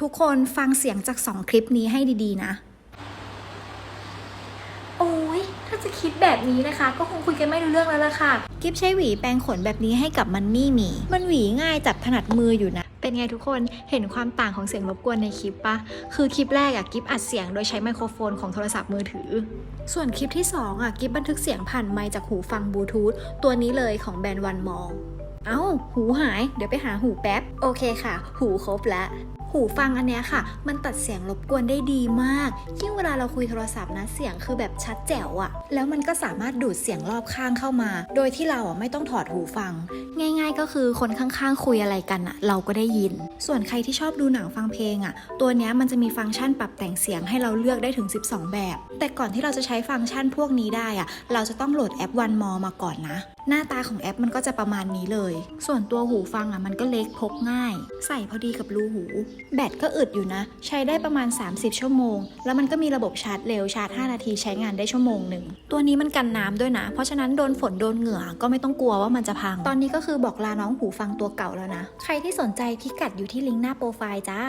ทุกคนฟังเสียงจาก2คลิปนี้ให้ดีๆนะ โอ้ยถ้าจะคิดแบบนี้นะคะ ก็คงคุยกันไม่รู้เรื่องแล้วล่ะค่ะ กิฟใช้หวีแปรงขนแบบนี้ให้กับมันนี่หมี มันหวีง่ายจับถนัดมืออยู่นะ เป็นไงทุกคนเห็นความต่างของเสียงรบกวนในคลิปปะ คือคลิปแรกอะกิฟอัดเสียงโดยใช้ไมโครโฟนของโทรศัพท์มือถือ ส่วนคลิปที่2อะกิฟบันทึกเสียงผ่านไมค์จากหูฟังบลูทูธตัวนี้เลยของแบรนด์วันมอง เอ้า หูหาย เดี๋ยวไปหาหูแป๊บ โอเคค่ะ หูครบแล้ว หูฟังอันเนี้ยค่ะ มันตัดเสียงรบกวนได้ดีมาก ยิ่งเวลาเราคุยโทรศัพท์นะเสียงคือแบบชัดแจ๋วอะแล้วมันก็สามารถดูดเสียงรอบข้างเข้ามา โดยที่เราอะไม่ต้องถอดหูฟัง ง่ายๆก็คือคนข้างๆคุยอะไรกันอะเราก็ได้ยิน ส่วนใครที่ชอบดูหนังฟังเพลงอะตัวเนี้ยมันจะมีฟังก์ชันปรับแต่งเสียงให้เราเลือกได้ถึง 12 แบบ แต่ก่อนที่เราจะใช้ฟังก์ชันพวกนี้ได้อะเราจะต้องโหลดแอป One More มาก่อนนะ หน้าตาของแอปมันก็จะประมาณนี้เลย ส่วนตัวหูฟังอะมันก็เล็กพกง่าย ใส่พอดีกับรูหูแบตก็อึดอยู่นะ ใช้ได้ประมาณ 30 ชั่วโมง แล้วมันก็มีระบบชาร์จเร็วชาร์จ 5 นาทีใช้งานได้ชั่วโมงหนึ่ง ตัวนี้มันกันน้ำด้วยนะ เพราะฉะนั้นโดนฝนโดนเหงื่อก็ไม่ต้องกลัวว่ามันจะพัง ตอนนี้ก็คือบอกลาน้องหูฟังตัวเก่าแล้วนะ ใครที่สนใจพิกัดอยู่ที่ลิงก์หน้าโปรไฟล์จ้า